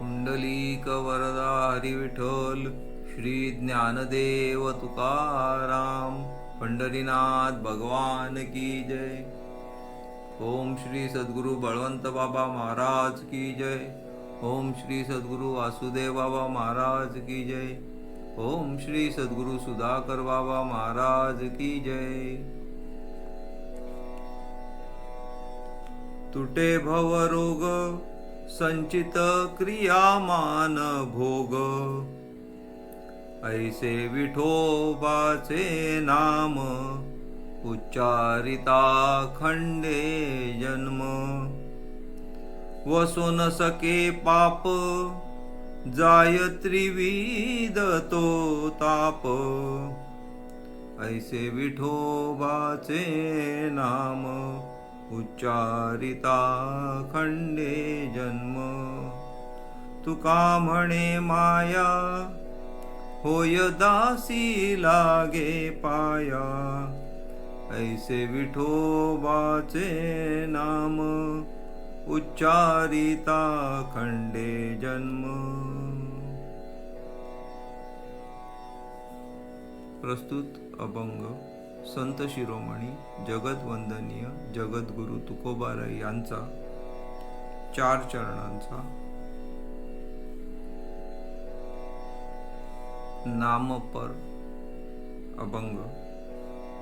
पुंडलीक वरदा विठ्ठल श्री ज्ञानदेव तुकाराम पंढरीनाथ भगवान की जय। ओम श्री सद्गुरु बळवंत बाबा महाराज की जय। ओम श्री सद्गुरु वासुदेव बाबा महाराज की जय। ओम श्री सद्गुरु सुधाकर बाबा महाराज की जय। तुटे भवरोग संचित क्रियामान भोग। ऐसे विठोबाचे नाम उच्चारिता खंडे जन्म। वसो न सके पाप जाय त्रिविद तो ताप। ऐसे विठोबाचे नाम उच्चारिता खंडे जन्म। तुका म्हणे माया? होय दासी लागे पाया। ऐसे विठोबाचे नाम। उच्चारिता खंडे जन्म। प्रस्तुत अभंग। संत शिरोमणी जगदवंदनीय जगद्गुरु तुकोबाराय यांचा चार चरणांचा नामपर अभंग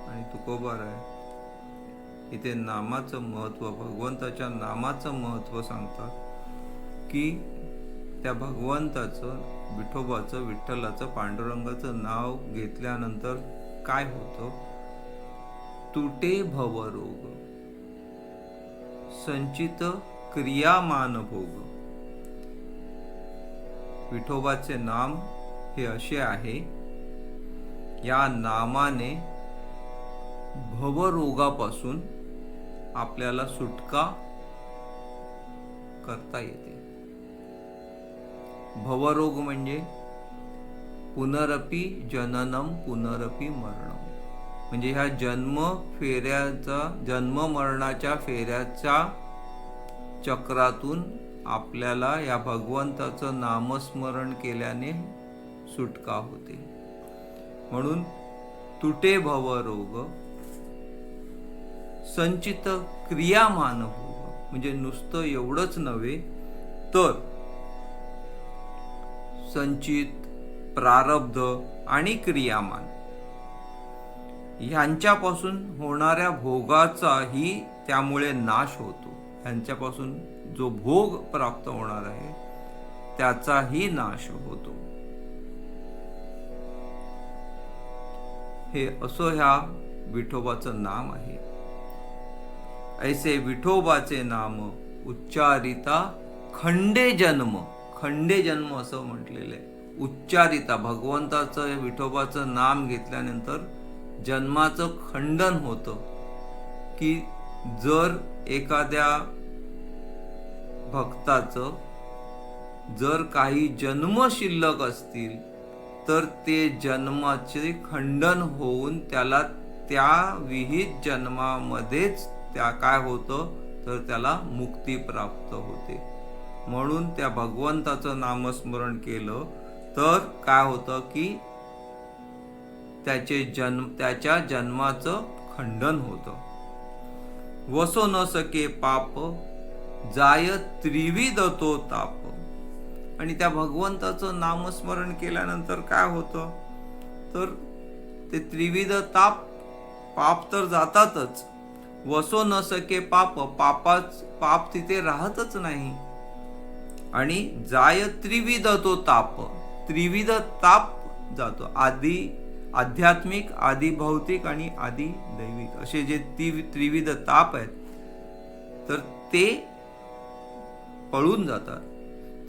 आणि तुकोबाराय इथे नामाचं महत्त्व भगवंताच्या नामाचं महत्त्व सांगतात की त्या भगवंताचं विठोबाचं विठ्ठलाचं पांडुरंगाचं नाव घेतल्यानंतर काय होतं? तुटे भवरोग। संचित क्रियामान भोग। विठोबाचे नाम हे असे आहे या नामाने भवरोगापासून आपल्याला सुटका करता येते. भवरोग म्हणजे पुनरपी जननम पुनरपी मरणम म्हणजे ह्या जन्म फेऱ्याचा जन्म मरणाच्या फेऱ्याच्या चक्रातून आपल्याला या भगवंताचं नामस्मरण केल्याने सुटका होते. म्हणून तुटे भव रोग संचित क्रियामान भोग म्हणजे नुसतं एवढंच नव्हे तर संचित प्रारब्ध आणि क्रियामान. ह्यांच्यापासून होणाऱ्या भोगाचाही त्यामुळे नाश होतो. ह्यांच्यापासून जो भोग प्राप्त होणार आहे त्याचाही नाश होतो. हे असं ह्या विठोबाचं नाम आहे. ऐसे विठोबाचे नाम उच्चारिता खंडे जन्म. खंडे जन्म असं म्हटलेलं आहे. उच्चारिता भगवंताचं विठोबाचं नाम घेतल्यानंतर जन्माचं खंडन होतं की जर एखाद्या भक्ताचं जर काही जन्म शिल्लक असतील तर ते जन्माचे खंडन होऊन त्याला त्या विहित जन्मामध्येच त्या काय होतं तर त्याला मुक्ती प्राप्त होते. म्हणून त्या भगवंताचं नामस्मरण केलं तर काय होतं की त्याचे जन्म त्याच्या जन्माचं खंडन होतं. वसो न सके पाप जाय त्रिविध तो ताप. आणि त्या भगवंताचं नामस्मरण केल्यानंतर काय होतं? तर ते त्रिविध ताप पाप तर जातातच. वसो न सके पाप पापाच पाप तिथे राहतच नाही. आणि जाय त्रिविध तो ताप त्रिविध ताप जातो. आधी आध्यात्मिक आधी भौतिक आणि आदि दैविक असे जे ती त्रिविध ताप आहेत तर ते पळून जातात.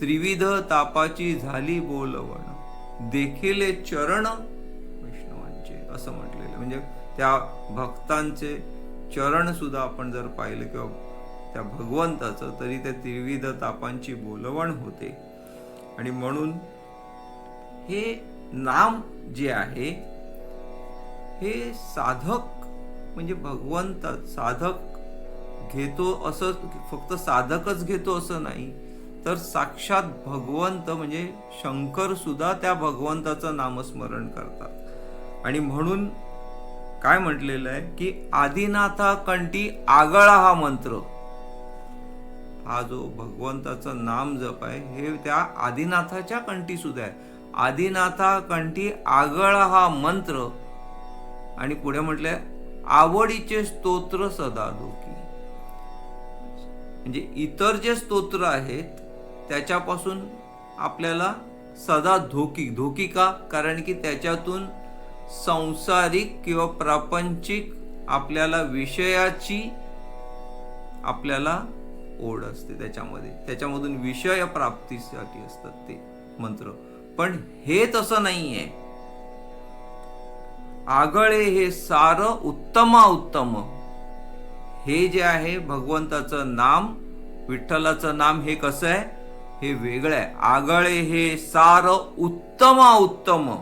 त्रिविध तापाची झाली बोलवण देखील चरण वैष्णवांचे असं म्हटलेलं. म्हणजे त्या भक्तांचे चरण सुद्धा आपण जर पाहिलं किंवा त्या भगवंताचं तरी त्या त्रिविध तापांची बोलवण होते. आणि म्हणून हे नाम जे आहे हे साधक म्हणजे भगवंत साधक घेतो असं फक्त साधकच घेतो असं नाही तर साक्षात भगवंत म्हणजे शंकर सुद्धा त्या भगवंताचं नामस्मरण करतात. आणि म्हणून काय म्हटलेलं आहे की आदिनाथा कंठी आगळा हा मंत्र. हा जो भगवंताचं नाम जप आहे हे त्या आदिनाथाच्या कंठी सुद्धा आहे. आदिनाथा कंठी आगळा हा मंत्र आणि पुढे म्हटलंय आवडीचे स्तोत्र सदा धोकी म्हणजे इतर जे स्तोत्र आहेत त्याच्यापासून आपल्याला सदा धोकी धोकी का? कारण की त्याच्यातून संसारिक किंवा प्रापंचिक आपल्याला विषयाची आपल्याला ओढ असते त्याच्यामध्ये. त्याच्यामधून विषय प्राप्तीसाठी असतात ते मंत्र. पण हे तसं नाहीये. आगळे हे सार उत्तमा उत्तम. हे जे आहे भगवंताचं नाम विठ्ठलाचं नाम हे कसं आहे? हे वेगळं आहे. आगळे हे सार उत्तमा उत्तम.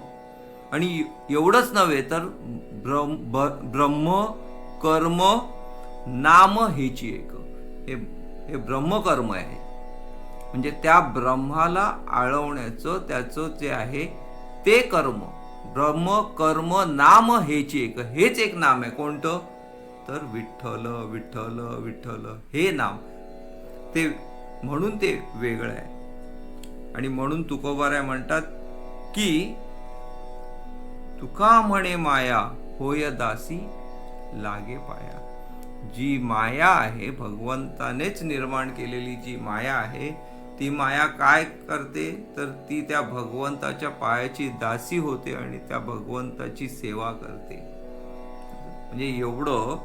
आणि एवढंच नव्हे तर ब्रह्म ब्रह्म कर्म नाम हेची एक. हे हे ब्रह्मकर्म आहे. म्हणजे त्या ब्रह्माला आळवण्याचं त्याचं जे आहे ते कर्म. ब्रह्म कर्म नाम हेच एक. हेच एक नाम आहे. कोणतं? तर विठ्ठल विठ्ठल विठ्ठल. हे नाम. ते म्हणून ते वेगळं आहे. आणि म्हणून तुकोबाराय म्हणतात की तुका म्हणे माया होय दासी लागे पाया. जी माया आहे भगवंतानेच निर्माण केलेली जी माया आहे ती माया काय करते? तर ती त्या भगवंताच्या पायाची दासी होते आणि त्या भगवंताची सेवा करते. म्हणजे एवढं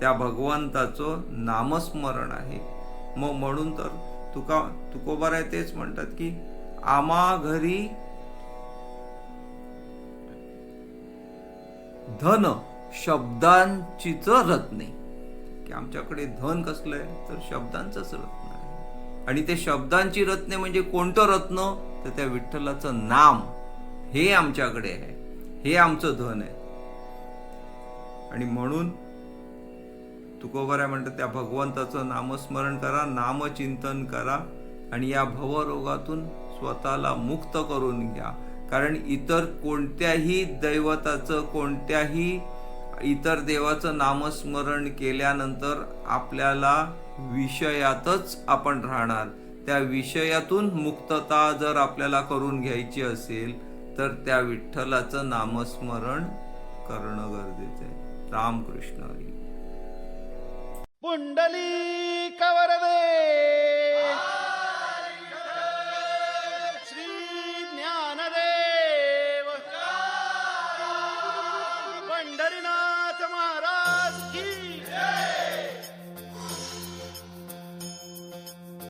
त्या भगवंताचं नामस्मरण आहे. मग म्हणून तर तुका तुकोबाराय तेच म्हणतात की आमा घरी धन शब्दांचीच रत्ने. की आमच्याकडे धन कसलं आहे? तर शब्दांचंच रत्न. आणि ते शब्दांची रत्ने म्हणजे कोणतं रत्न? तर त्या विठ्ठलाचं नाम हे आमच्याकडे आहे. हे आमचं धन आहे. आणि म्हणून तुकोबऱ्या म्हणतात त्या भगवंताचं नामस्मरण करा नामचिंतन करा आणि या भवरोगातून स्वतःला मुक्त करून घ्या. कारण इतर कोणत्याही दैवताचं कोणत्याही इतर देवाचं नामस्मरण केल्यानंतर आपल्याला विषयातच आपण राहणार. त्या विषयातून मुक्तता जर आपल्याला करून घ्यायची असेल तर त्या विठ्ठलाचं नामस्मरण करणं गरजेचं आहे. रामकृष्ण पुंडली कवर